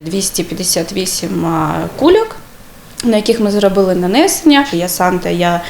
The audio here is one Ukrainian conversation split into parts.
258 кульок. На яких ми зробили нанесення. Я Санта, я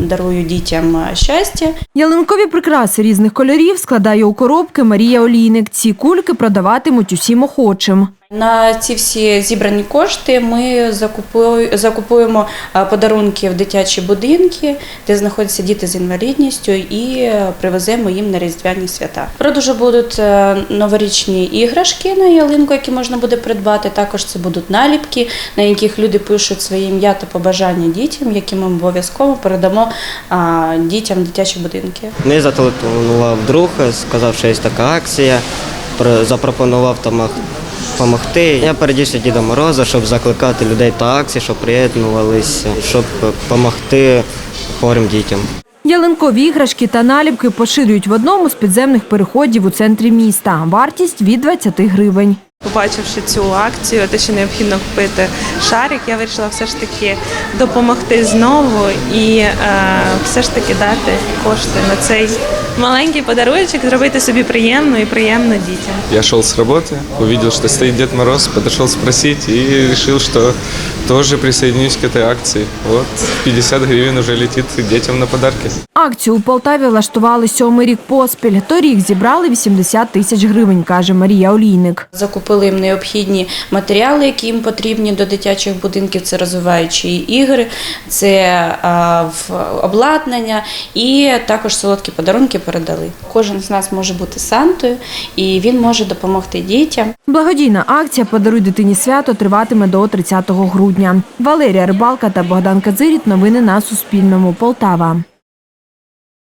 дарую дітям щастя. Ялинкові прикраси різних кольорів складає у коробки Марія Олійник. Ці кульки продаватимуть усім охочим. На ці всі зібрані кошти ми закупує- закупуємо подарунки в дитячі будинки, де знаходяться діти з інвалідністю, і е, привеземо їм на різдвяні свята. Продажу будуть е, новорічні іграшки на ялинку, які можна буде придбати. Також це будуть наліпки, на яких люди пишуть своє ім'я та побажання дітям, які ми обов'язково передамо дітям в дитячі будинки. Мені зателефонував друг, сказав, що є така акція, про- запропонував там допомогти. Я передівся Діда Мороза, щоб закликати людей та акції, щоб приєднувалися, щоб допомогти хворим дітям. Ялинкові іграшки та наліпки поширюють в одному з підземних переходів у центрі міста. Вартість від 20 гривень. Побачивши цю акцію, те, що необхідно купити шарик, я вирішила все ж таки допомогти знову і е, все ж таки дати кошти на цей маленький подарунок, зробити собі приємно і приємно дітям. Я йшов з роботи, побачив, що стоїть Дед Мороз, підійшов спросити і вирішив, что тоже присоединюсь к этой акции. Вот 50 гривен уже летит детям на подарки. Акцію у Полтаві влаштували сьомий рік поспіль. Торік зібрали 80 тисяч гривень, каже Марія Олійник. Закупили їм необхідні матеріали, які їм потрібні до дитячих будинків. Це розвиваючі ігри, це а, в- обладнання і також солодкі подарунки передали. Кожен з нас може бути Сантою, і він може допомогти дітям. Благодійна акція «Подаруй дитині свято» триватиме до 30 грудня. Валерія Рибалка та Богдан Казиріт. Новини на Суспільному. Полтава.